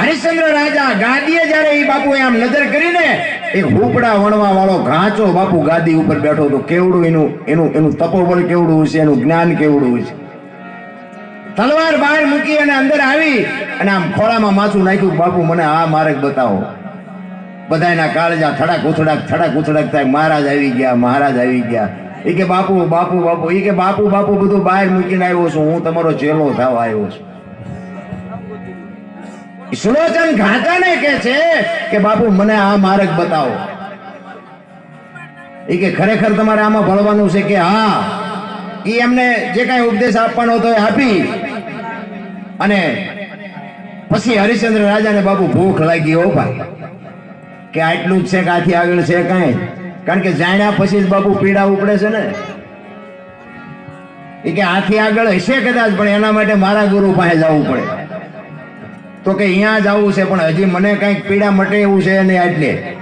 હરિશ્ચંદ્ર રાજા ગાદીએ જ્યારે એ બાપુ આમ નજર કરીને એ હુપડા વણવા વાળો ઘાંચો બાપુ ગાદી ઉપર બેઠો હતો, કેવડું એનું એનું એનું તપોબળ કેવડું છે એનું જ્ઞાન કેવડું હશે? તલવાર બહાર મૂકી અને અંદર આવી અને આમ ખોળામાં માથું નાખ્યું, બાપુ, મને આ માર્ગ બતાવો. બધાના કાળજા થડાક ઉથડાક થડાક ઉથડાક થાય, મહારાજ આવી ગયા, મહારાજ આવી ગયા. એ કે, બાપુ બાપુ બાપુ. એ કે, બાપુ બાપુ, બધું બહાર મૂકીને આવ્યો છું, હું તમારો ચેલો થવા આવ્યો છું. સુલોચન ઘાટાને કે છે કે બાપુ, મને આ માર્ગ બતાવો. એ કે ખરેખર તમારે આમાં ભળવાનું છે કે હા એ એમને જે કાંઈ ઉપદેશ આપવાનો હતો એ આપી. અને પછી હરિશ્ચંદ્ર રાજાને બાપુ ભૂખ લાગી હો ભાઈ. કે આટલું જ છે કે આથી આગળ છે કાંઈ? કારણ કે જાણ્યા પછી જ બાપુ પીડા ઉપડે છે ને. એ કે આથી આગળ હશે કદાચ, પણ એના માટે મારા ગુરુ પાસે જવું પડે. તો કે અહીંયા જવું છે, પણ હજી મને કંઈક પીડા મટે એવું છે નહીં એટલે.